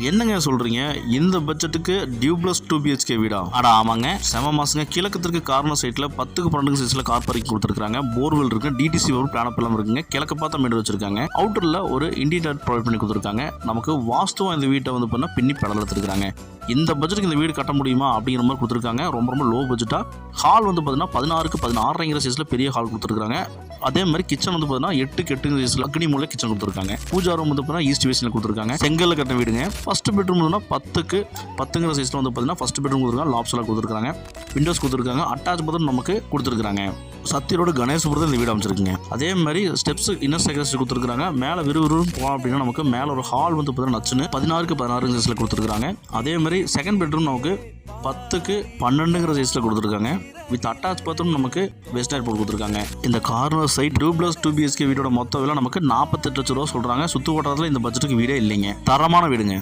என்னங்க சொல்றீங்க? இந்த பட்ஜெட்டுக்கு டியூப்ளஸ் டூ பிஹெச்கே வீடா? ஆடா ஆமாங்க. செம மாசங்க. கிழக்கத்திற்கு கார்னர் சைட்ல பத்துக்கு பன்னெண்டு சைஸ்ல கார் பார்க்கிங் கொடுத்துருக்காங்க போர்வெல் இருக்கு. டிடிசி ஒரு பிளான் எல்லாம் இருக்குங்க. கிழக்கு பார்த்த மீடு வச்சிருக்காங்க. அவுட்டர்ல ஒரு இண்டியன் ப்ரொவைட் பண்ணி கொடுத்துருக்காங்க. நமக்கு வாஸ்துவா இந்த வீட்டை வந்து பண்ண பின்னி பெடல் எடுத்துருக்காங்க இந்த பட்ஜெட்டுக்கு இந்த வீடு கட்ட முடியுமா அப்படிங்கிற மாதிரி கொடுத்துருக்காங்க. ரொம்ப ரொம்ப லோ பட்ஜெட்டாக ஹால் வந்து பார்த்தீங்கன்னா பதினாறுக்கு பதினாறுங்கிற சைஸில் பெரிய ஹால் கொடுத்துருக்காங்க. அதே மாதிரி கிச்சன் வந்து பார்த்தீங்கன்னா எட்டுக்கு எட்டுங்கிற சைஸில் அக்னி மூலம் கிச்சன் கொடுத்துருக்காங்க. பூஜா ரூம் வந்து பார்த்தீங்கன்னா ஈஸ்ட் வேஸ்டில் கொடுத்துருக்காங்க. செங்கல்ல கட்ட வீடுங்க. ஃபர்ஸ்ட் பெட்ரூம் வந்து பத்துக்கு பத்துங்கிற சைஸில் வந்து பார்த்தீங்கன்னா ஃபஸ்ட் பெட்ரூம் கொடுத்துருக்காங்க. லாப்ஸ்லாம் கொடுத்துருக்காங்க. விண்டோஸ் கொடுத்துருக்காங்க. அட்டாச் பத்திரம் நமக்கு கொடுத்துருக்காங்க சத்தியரோட கணேசபுரத்தில் இந்த வீடு அமைச்சிருக்குங்க. அதே மாதிரி ஸ்டெப்ஸ் இன்னர் செகரஸ் கொடுத்துருக்காங்க மேலே விறுவிறுன்னு போகலாம் அப்படின்னா நமக்கு மேலே ஒரு ஹால் வந்து பார்த்தீங்கன்னா நச்சுன்னு பதினாறுக்கு பதினாறு சைஸில் கொடுத்துருக்காங்க அதே மாதிரி செகண்ட் பெட்ரூம் நமக்கு பத்துக்கு பன்னெண்டுங்கிற சைஸில் கொடுத்துருக்காங்க. வித் அட்டாச் பாத்ரூம் நமக்கு வெஸ்ட் ஏர்போர்ட் கொடுத்துருக்காங்க. இந்த corner side two plus two BHK வீடோட மொத்த விலை நமக்கு நாற்பத்தெட்டு லட்ச ரூபா சொல்கிறாங்க சுற்று வட்டாரத்தில் இந்த பட்ஜெட்டுக்கு வீடே இல்லைங்க. தரமான வீடுங்க.